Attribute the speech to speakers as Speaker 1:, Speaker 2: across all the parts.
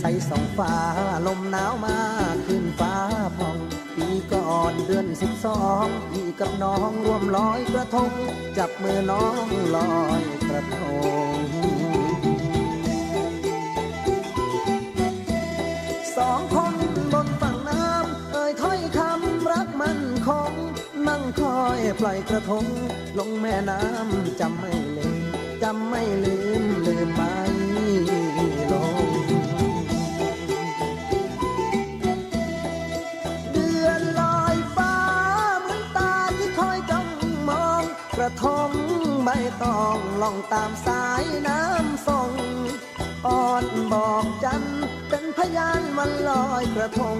Speaker 1: ใสสองฟ้า ลมหนาวมาขึ้นฟ้าพอง ปีก่อนเดือนสิบสองพี่กับน้องร่วมลอยกระทง จับมือน้องลอยกระทงสองคนบนฝั่งน้ำ เอ่ยถ้อยคำรักมันคง นั่งคอยปล่อยกระทง ลงแม่น้ำจำไม่ลืมจำไม่ลืม ระทงใบตองล่องตามสายน้ำส่งอ้อนบอกจันเป็นพยานวันลอยกระทง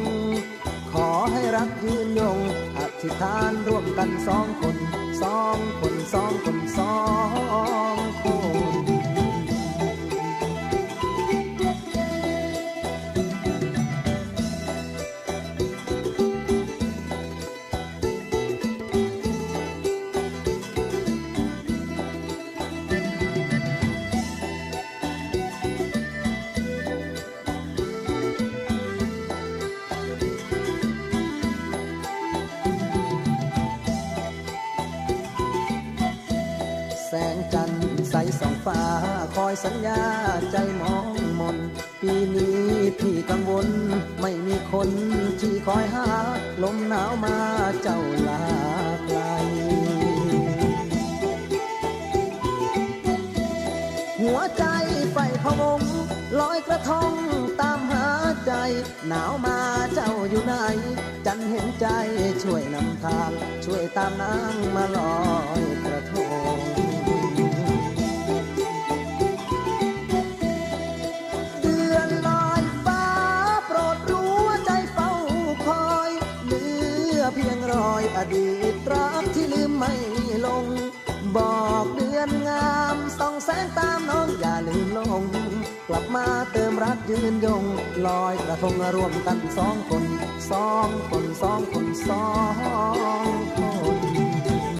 Speaker 1: ขอให้รักยืนยงอธิษฐานร่วมกันสองคนสองคนสองคนสอง จันทร์ใสสองฟ้าคอยสัญญาใจมองมน ปีนี้พี่กังวล ไม่มีคนที่คอยหา ลมหนาวมาเจ้าลาไกลหัวใจไฟพะวงลอยกระทงตามหาใจ หนาวมาเจ้าอยู่ไหน จันเห็นใจช่วยนำทาง ช่วยตามนางมาลอยกระ อยอดีตรักที่ลืมไม่ลง บอกเดือนงามส่องแสงตามน้องอย่าลืมลง กลับมาเติมรักยืนยง ลอยกระทงร่วมกันสองคนสองคนสองคนสอง